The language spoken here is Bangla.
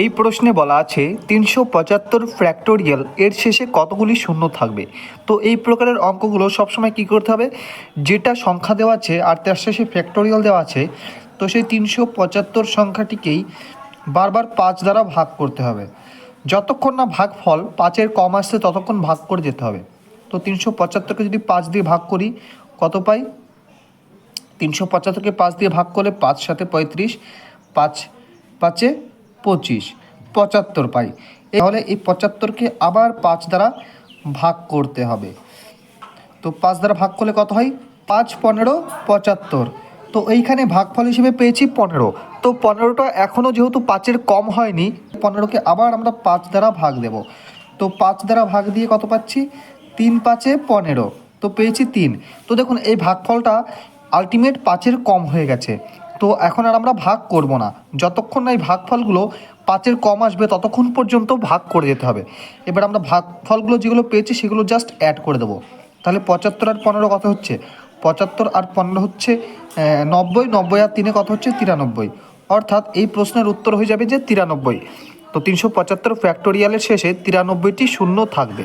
এই প্রশ্নে বলা আছে, তিনশো পঁচাত্তর ফ্যাক্টোরিয়াল এর শেষে কতগুলি শূন্য থাকবে? তো এই প্রকারের অঙ্কগুলো সবসময় কী করতে হবে? যেটা সংখ্যা দেওয়া আছে আর তার শেষে ফ্যাক্টোরিয়াল দেওয়া আছে, তো সেই তিনশো পঁচাত্তর সংখ্যাটিকেই বারবার পাঁচ দ্বারা ভাগ করতে হবে। যতক্ষণ না ভাগফল পাঁচের কম আসছে, ততক্ষণ ভাগ করে যেতে হবে। তো তিনশো পঁচাত্তরকে যদি পাঁচ দিয়ে ভাগ করি, কত পাই? তিনশো পঁচাত্তরকে পাঁচ দিয়ে ভাগ করলে পাঁচ সাথে পঁয়ত্রিশ, পাঁচ, পাঁচে পঁচিশ, পঁচাত্তর পাই। তাহলে এই পঁচাত্তরকে আবার পাঁচ দ্বারা ভাগ করতে হবে। তো পাঁচ দ্বারা ভাগ করলে কত হয়? পাঁচ, পনেরো, পঁচাত্তর। তো এইখানে ভাগফল হিসেবে পেয়েছি পনেরো। তো পনেরোটা এখনও যেহেতু পাঁচের কম হয়নি, পনেরোকে আবার আমরা পাঁচ দ্বারা ভাগ দেব। তো পাঁচ দ্বারা ভাগ দিয়ে কত পাচ্ছি? তিন পাঁচে পনেরো। তো পেয়েছি তিন। তো দেখুন, এই ভাগফলটা আলটিমেট পাঁচের কম হয়ে গেছে। তো এখন আর আমরা ভাগ করব না। যতক্ষণ না এই ভাগফলগুলো পাঁচের কম আসবে, ততক্ষণ পর্যন্ত ভাগ করে যেতে হবে। এবার আমরা ভাগফলগুলো যেগুলো পেয়েছি, সেগুলো জাস্ট অ্যাড করে দেবো। তাহলে পঁচাত্তর আর পনেরো কত হচ্ছে? পঁচাত্তর আর পনেরো হচ্ছে নব্বই নব্বই আর তিনে কত হচ্ছে? তিরানব্বই। অর্থাৎ এই প্রশ্নের উত্তর হয়ে যাবে যে তিরানব্বই। তো তিনশো পঁচাত্তর ফ্যাক্টোরিয়ালের শেষে তিরানব্বইটি শূন্য থাকবে।